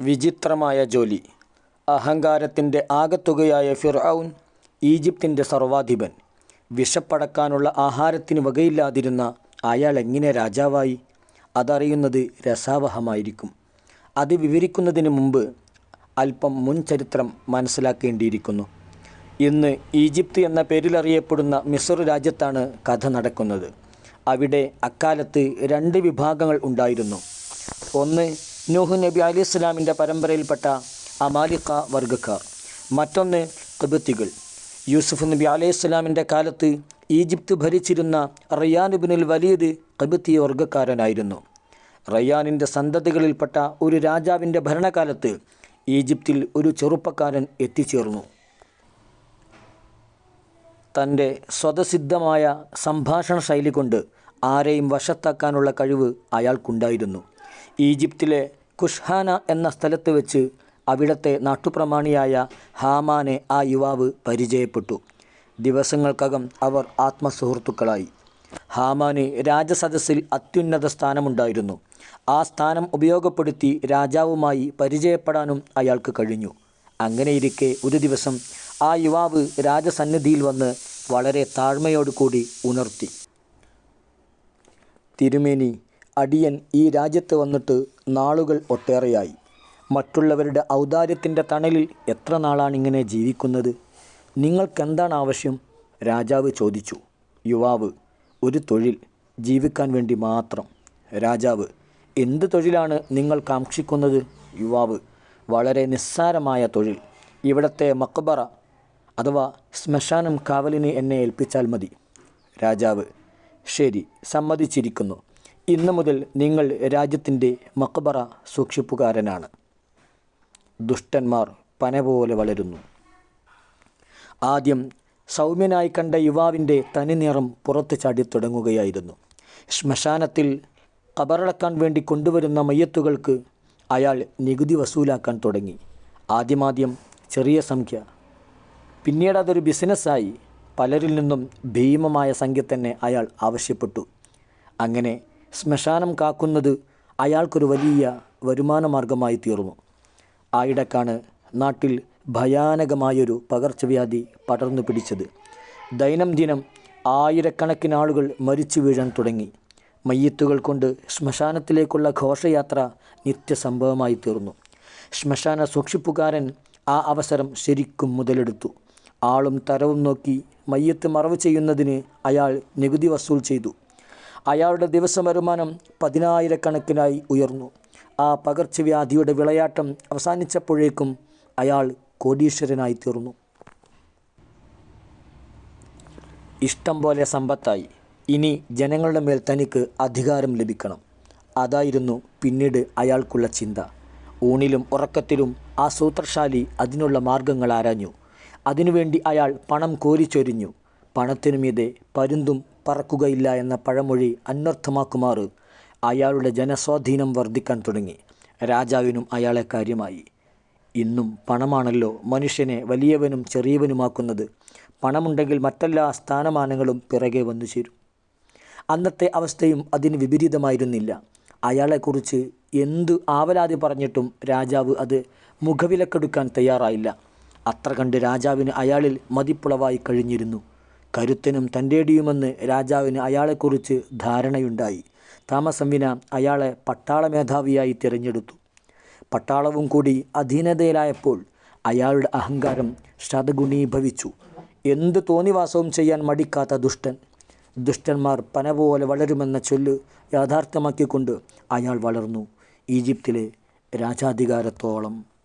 വിചിത്രമായ ജോലി. അഹങ്കാരത്തിന്റെ ആകത്തുകയായ ഫിർഔൻ ഈജിപ്തിന്റെ സർവാധിപൻ. വിശപ്പടക്കാനുള്ള ആഹാരത്തിന് വകയില്ലാതിരുന്ന അയാൾ എങ്ങനെ രാജാവായി? അതറിയുന്നത് രസാവഹമായിരിക്കും. അത് വിവരിക്കുന്നതിന് മുമ്പ് അല്പം മുൻ ചരിത്രം മനസ്സിലാക്കേണ്ടിയിരിക്കുന്നു. ഇന്ന് ഈജിപ്ത് എന്ന പേരിലറിയപ്പെടുന്ന മിസർ രാജ്യത്താണ് കഥ നടക്കുന്നത്. അവിടെ അക്കാലത്ത് രണ്ട് വിഭാഗങ്ങൾ ഉണ്ടായിരുന്നു. ഒന്ന് നൂഹ് നബി അലി ഇസ്ലാമിന്റെ പരമ്പരയിൽപ്പെട്ട അമാലിക്ക വർഗക്കാർ മറ്റൊന്ന് കിബത്തികൾ യൂസുഫ് നബി അലൈഹി ഇസ്ലാമിന്റെ കാലത്ത് ഈജിപ്ത് ഭരിച്ചിരുന്ന റയ്യാനുബിനുൽ വലീദ് കിബത്തി വർഗക്കാരനായിരുന്നു റയ്യാനിന്റെ സന്തതികളിൽപ്പെട്ട ഒരു രാജാവിന്റെ ഭരണകാലത്ത് ഈജിപ്തിൽ ഒരു ചെറുപ്പക്കാരൻ എത്തിച്ചേർന്നു. തന്റെ സ്വതസിദ്ധമായ സംഭാഷണ ശൈലി കൊണ്ട് ആരെയും വശത്താക്കാനുള്ള കഴിവ് അയാൾക്കുണ്ടായിരുന്നു. ഈജിപ്തിലെ കുഷ്ഹാന എന്ന സ്ഥലത്ത് വെച്ച് അവിടത്തെ നാട്ടുപ്രമാണിയായ ഹാമാനെ ആ യുവാവ് പരിചയപ്പെട്ടു. ദിവസങ്ങൾക്കകം അവർ ആത്മസുഹൃത്തുക്കളായി. ഹാമാന് രാജസദസ്സിൽ അത്യുന്നത സ്ഥാനമുണ്ടായിരുന്നു. ആ സ്ഥാനം ഉപയോഗപ്പെടുത്തി രാജാവുമായി പരിചയപ്പെടാനും അയാൾക്ക് കഴിഞ്ഞു. അങ്ങനെയിരിക്കെ ഒരു ദിവസം ആ യുവാവ് രാജസന്നിധിയിൽ വന്ന് വളരെ താഴ്മയോടുകൂടി ഉണർത്തി. തിരുമേനി അടിയൻ ഈ രാജ്യത്ത് വന്നിട്ട് നാളുകൾ ഒട്ടേറെയായി. മറ്റുള്ളവരുടെ ഔദാര്യത്തിന്റെ തണലിൽ എത്ര നാളാണ് ഇങ്ങനെ ജീവിക്കുന്നത്? നിങ്ങൾക്കെന്താണ് ആവശ്യം? രാജാവ് ചോദിച്ചു. യുവാവ് ഒരു തൊഴിൽ ജീവിക്കാൻ വേണ്ടി മാത്രം. രാജാവ് എന്ത് തൊഴിലാണ് നിങ്ങൾ കാക്ഷിക്കുന്നത്? യുവാവ് വളരെ നിസ്സാരമായ തൊഴിൽ. ഇവിടത്തെ മക്ബറ അഥവാ ശ്മശാനം കാവലിനെ എന്നെ ഏൽപ്പിച്ചാൽ മതി. രാജാവ് ശരി സമ്മതിച്ചിരിക്കുന്നു. ഇന്നു മുതൽ നിങ്ങൾ രാജ്യത്തിന്റെ മക്ബറ സൂക്ഷിപ്പുകാരനാണ്. ദുഷ്ടന്മാർ പന പോലെ വളരുന്നു. ആദ്യം സൗമ്യനായി കണ്ട യുവാവിന്റെ തനിനിറം പുറത്ത് ചാടിത്തുടങ്ങുകയായിരുന്നു ശ്മശാനത്തിൽ കബറടക്കാൻ വേണ്ടി കൊണ്ടുവരുന്ന മയ്യത്തുകൾക്ക് അയാൾ നികുതി വസൂലാക്കാൻ തുടങ്ങി. ആദ്യമാദ്യം ചെറിയ സംഖ്യ. പിന്നീട് അതൊരു ബിസിനസ്സായി. പലരിൽ നിന്നും ഭീമമായ സംഖ്യ തന്നെ അയാൾ ആവശ്യപ്പെട്ടു. അങ്ങനെ ശ്മശാനം കാക്കുന്നത് അയാൾക്കൊരു വലിയ വരുമാന മാർഗമായി തീർന്നു ആയിടക്കാണ് നാട്ടിൽ ഭയാനകമായൊരു പകർച്ചവ്യാധി പടർന്നു പിടിച്ചത്. ദൈനംദിനം ആയിരക്കണക്കിന് ആളുകൾ മരിച്ചു വീഴാൻ തുടങ്ങി. മയ്യത്തുകൾ കൊണ്ട് ശ്മശാനത്തിലേക്കുള്ള ഘോഷയാത്ര നിത്യസംഭവമായി തീർന്നു ശ്മശാന സൂക്ഷിപ്പുകാരൻ ആ അവസരം ശരിക്കും മുതലെടുത്തു. ആളും തരവും നോക്കി മയ്യത്ത് മറവ് ചെയ്യുന്നതിന് അയാൾ നികുതി വസൂൽ ചെയ്തു. അയാളുടെ ദിവസ വരുമാനം പതിനായിരക്കണക്കിനായി ഉയർന്നു. ആ പകർച്ചവ്യാധിയുടെ വിളയാട്ടം അവസാനിച്ചപ്പോഴേക്കും അയാൾ കോടീശ്വരനായി തീർന്നു ഇഷ്ടം പോലെ സമ്പത്തായി. ഇനി ജനങ്ങളുടെ മേൽ തനിക്ക് അധികാരം ലഭിക്കണം. അതായിരുന്നു പിന്നീട് അയാൾക്കുള്ള ചിന്ത. ഊണിലും ഉറക്കത്തിലും ആ സൂത്രശാലി അതിനുള്ള മാർഗങ്ങൾ ആരാഞ്ഞു. അതിനുവേണ്ടി അയാൾ പണം കോരിച്ചൊരിഞ്ഞു. പണത്തിനു മീതെ പരുന്തും പറക്കുകയില്ല എന്ന പഴമൊഴി അന്വർത്ഥമാക്കുമാറ് അയാളുടെ ജനസ്വാധീനം വർദ്ധിക്കാൻ തുടങ്ങി. രാജാവിനും അയാളെ കാര്യമായി. ഇന്നും പണമാണല്ലോ മനുഷ്യനെ വലിയവനും ചെറിയവനുമാക്കുന്നത്. പണമുണ്ടെങ്കിൽ മറ്റെല്ലാ സ്ഥാനമാനങ്ങളും പിറകെ വന്നു ചേരും. അന്നത്തെ അവസ്ഥയും അതിന് വിപരീതമായിരുന്നില്ല. അയാളെക്കുറിച്ച് എന്തു ആവലാതി പറഞ്ഞിട്ടും രാജാവ് അത് മുഖവിലക്കെടുക്കാൻ തയ്യാറായില്ല. അത്ര കണ്ട് രാജാവിന് അയാളിൽ മതിപ്പുളവായി കഴിഞ്ഞിരുന്നു. കരുത്തനും തന്റെടിയുമെന്ന് രാജാവിന് അയാളെക്കുറിച്ച് ധാരണയുണ്ടായി. താമസം വിന അയാളെ പട്ടാള മേധാവിയായി തിരഞ്ഞെടുത്തു. പട്ടാളവും കൂടി അധീനതയിലായപ്പോൾ അയാളുടെ അഹങ്കാരം ശതഗുണീഭവിച്ചു. എന്ത് തോന്നിവാസവും ചെയ്യാൻ മടിക്കാത്ത ദുഷ്ടൻ. ദുഷ്ടന്മാർ പന പോലെ വളരുമെന്ന ചൊല്ല് യാഥാർത്ഥ്യമാക്കിക്കൊണ്ട് അയാൾ വളർന്നു. ഈജിപ്തിലെ രാജാധികാരത്തോളം.